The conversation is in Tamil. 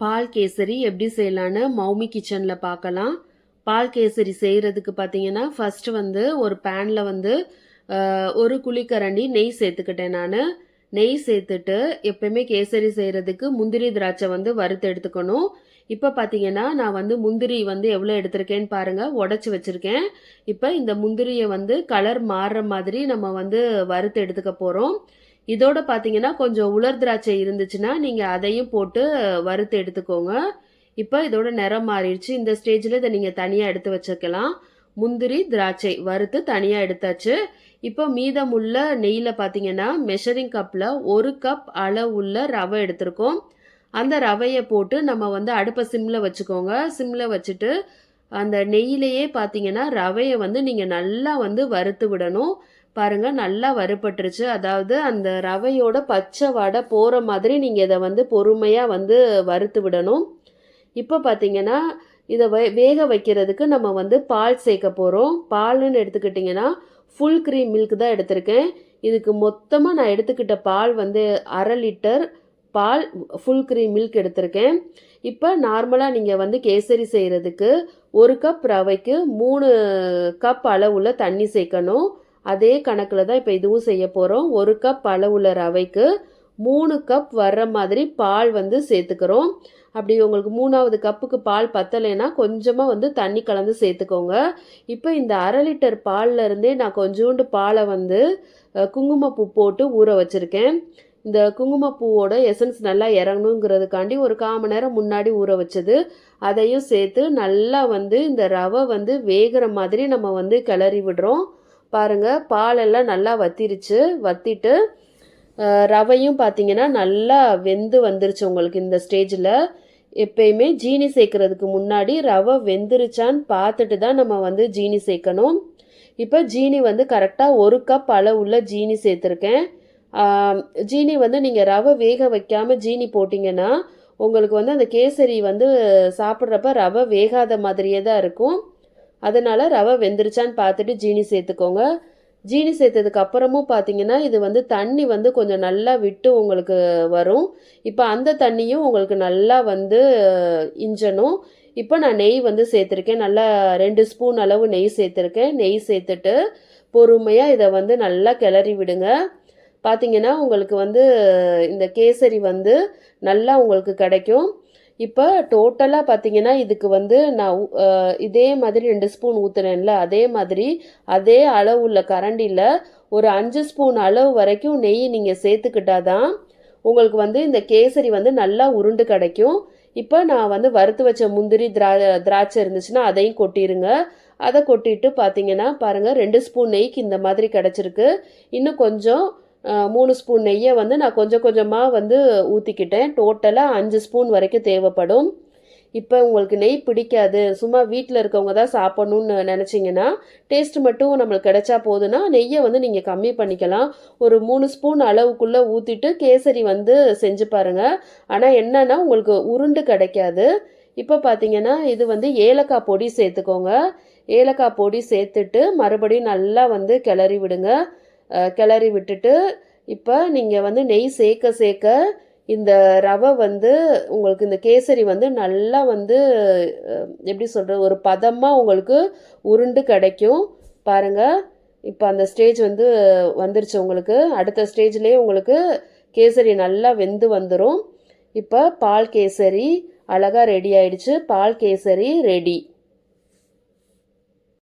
பால் கேசரி எப்படி செய்யலான்னு மௌமி கிச்சனில் பார்க்கலாம். பால் கேசரி செய்கிறதுக்கு பார்த்தீங்கன்னா ஃபஸ்ட்டு வந்து ஒரு பேனில் வந்து ஒரு குழிக்கரண்டி நெய் சேர்த்துக்கிட்டேன் நான். நெய் சேர்த்துட்டு எப்பயுமே கேசரி செய்கிறதுக்கு முந்திரி திராட்சை வந்து வறுத்து எடுத்துக்கணும். இப்போ பார்த்தீங்கன்னா நான் வந்து முந்திரி வந்து எவ்வளோ எடுத்திருக்கேன்னு பாருங்கள் உடச்சி வச்சுருக்கேன். இப்போ இந்த முந்திரியை வந்து கலர் மாறுற மாதிரி நம்ம வந்து வறுத்து எடுத்துக்க போகிறோம் இதோட பார்த்தீங்கன்னா கொஞ்சம் உலர் திராட்சை இருந்துச்சுன்னா நீங்கள் அதையும் போட்டு வறுத்து எடுத்துக்கோங்க. இப்போ இதோட நிறம் மாறிடுச்சு. இந்த ஸ்டேஜில் இதை நீங்கள் தனியாக எடுத்து வச்சுக்கலாம். முந்திரி திராட்சை வறுத்து தனியாக எடுத்தாச்சு. இப்போ மீதமுள்ள நெய்யில் பார்த்தீங்கன்னா மெஷரிங் கப்பில் ஒரு கப் அளவுள்ள ரவை எடுத்திருக்கோம். அந்த ரவையை போட்டு நம்ம வந்து அடுப்பை சிம்மில் வச்சுக்கோங்க. சிம்மில் வச்சுட்டு அந்த நெய்யிலேயே பார்த்தீங்கன்னா ரவையை வந்து நீங்கள் நல்லா வந்து வறுத்து விடணும். பாருங்க நல்லா வறுபட்டுருச்சு. அதாவது அந்த ரவையோட பச்சை வடை போகிற மாதிரி நீங்கள் இதை வந்து பொறுமையாக வந்து வறுத்து விடணும். இப்போ பார்த்தீங்கன்னா இதை வே வேக வைக்கிறதுக்கு நம்ம வந்து பால் சேர்க்க போகிறோம் பால்னு எடுத்துக்கிட்டிங்கன்னா ஃபுல் க்ரீம் மில்க் தான் எடுத்திருக்கேன். இதுக்கு மொத்தமாக நான் எடுத்துக்கிட்ட பால் வந்து அரை லிட்டர் பால் ஃபுல் க்ரீம் மில்க் எடுத்திருக்கேன். இப்போ நார்மலாக நீங்கள் வந்து கேசரி செய்கிறதுக்கு ஒரு கப் ரவைக்கு மூணு கப் அளவுள்ள தண்ணி சேர்க்கணும். அதே கணக்கில் தான் இப்போ இதுவும் செய்ய போகிறோம் ஒரு கப் அளவுள்ள ரவைக்கு மூணு கப் வர்ற மாதிரி பால் வந்து சேர்த்துக்கிறோம். அப்படி உங்களுக்கு மூணாவது கப்புக்கு பால் பத்தலைன்னா கொஞ்சமாக வந்து தண்ணி கலந்து சேர்த்துக்கோங்க. இப்போ இந்த அரை லிட்டர் பால்ல இருந்தே நான் கொஞ்சோண்டு பாலை வந்து குங்குமப்பூ போட்டு ஊற வச்சுருக்கேன். இந்த குங்குமப்பூவோட எசன்ஸ் நல்லா இறங்கணுங்கிறதுக்காண்டி ஒரு கால் மணி நேரம் முன்னாடி ஊற வச்சது. அதையும் சேர்த்து நல்லா வந்து இந்த ரவை வந்து வேகிற மாதிரி நம்ம வந்து கிளறி விடுறோம். பாருங்க பாலெல்லாம் நல்லா வத்திருச்சு. வத்திட்டு ரவையும் பார்த்தீங்கன்னா நல்லா வெந்து வந்துருச்சு உங்களுக்கு இந்த ஸ்டேஜில். எப்பயுமே ஜீனி சேர்க்கறதுக்கு முன்னாடி ரவை வெந்துருச்சான்னு பார்த்துட்டு தான் நம்ம வந்து ஜீனி சேர்க்கணும். இப்போ ஜீனி வந்து கரெக்டாக ஒரு கப் அளவுள்ள ஜீனி சேர்த்துருக்கேன். ஜீனி வந்து நீங்கள் ரவை வேக வைக்காமல் ஜீனி போட்டிங்கன்னா உங்களுக்கு வந்து அந்த கேசரி வந்து சாப்பிட்றப்ப ரவை வேகாத மாதிரியே தான் இருக்கும். அதனால் ரவை வெந்துருச்சான்னு பார்த்துட்டு ஜீனி சேர்த்துக்கோங்க. ஜீனி சேர்த்ததுக்கு அப்புறமும் பார்த்தீங்கன்னா இது வந்து தண்ணி வந்து கொஞ்சம் நல்லா விட்டு உங்களுக்கு வரும். இப்போ அந்த தண்ணியும் உங்களுக்கு நல்லா வந்து இஞ்சணும். இப்போ நான் நெய் வந்து சேர்த்துருக்கேன். நல்லா ரெண்டு ஸ்பூன் அளவு நெய் சேர்த்துருக்கேன். நெய் சேர்த்துட்டு பொறுமையாக இதை வந்து நல்லா கிளறி விடுங்க. பார்த்தீங்கன்னா உங்களுக்கு வந்து இந்த கேசரி வந்து நல்லா உங்களுக்கு கிடைக்கும். இப்போ டோட்டலாக பார்த்தீங்கன்னா இதுக்கு வந்து நான் இதே மாதிரி ரெண்டு ஸ்பூன் ஊற்றுறேன்ல அதே மாதிரி அதே அளவு உள்ள கரண்டியில் ஒரு அஞ்சு ஸ்பூன் அளவு வரைக்கும் நெய் நீங்கள் சேர்த்துக்கிட்டாதான் உங்களுக்கு வந்து இந்த கேசரி வந்து நல்லா உருண்டு கிடைக்கும். இப்போ நான் வந்து வறுத்து வச்ச முந்திரி திரா திராட்சை இருந்துச்சுன்னா அதையும் கொட்டிடுங்க அதை கொட்டிட்டு பார்த்தீங்கன்னா பாருங்கள் ரெண்டு ஸ்பூன் நெய்க்கு இந்த மாதிரி கிடச்சிருக்கு. இன்னும் கொஞ்சம் மூணு ஸ்பூன் நெய்யை வந்து நான் கொஞ்சம் கொஞ்சமாக வந்து ஊற்றிக்கிட்டேன் டோட்டலாக அஞ்சு ஸ்பூன் வரைக்கும் தேவைப்படும். இப்போ உங்களுக்கு நெய் பிடிக்காது சும்மா வீட்டில் இருக்கவங்க தான் சாப்பிட்ணுன்னு நினச்சிங்கன்னா டேஸ்ட் மட்டும் நம்மளுக்கு கிடைச்சா போதுன்னா நெய்யை வந்து நீங்கள் கம்மி பண்ணிக்கலாம். ஒரு மூணு ஸ்பூன் அளவுக்குள்ளே ஊற்றிட்டு கேசரி வந்து செஞ்சு பாருங்கள் ஆனால் என்னென்னா உங்களுக்கு உருண்டு கிடைக்காது. இப்போ பார்த்தீங்கன்னா இது வந்து ஏலக்காய் பொடி சேர்த்துக்கோங்க. ஏலக்காய் பொடி சேர்த்துட்டு மறுபடியும் நல்லா வந்து கிளறி விடுங்க. கிளறி விட்டுட்டு இப்போ நீங்கள் வந்து நெய் சேர்க்க சேர்க்க இந்த ரவை வந்து உங்களுக்கு இந்த கேசரி வந்து நல்லா வந்து எப்படி சொல்கிறது ஒரு பதமாக உங்களுக்கு உருண்டு கிடைக்கும். பாருங்கள் இப்போ அந்த ஸ்டேஜ் வந்து வந்துருச்சு உங்களுக்கு. அடுத்த ஸ்டேஜ்லேயே உங்களுக்கு கேசரி நல்லா வெந்து வந்துடும் இப்போ பால் கேசரி அழகாக ரெடி ஆயிடுச்சு. பால் கேசரி ரெடி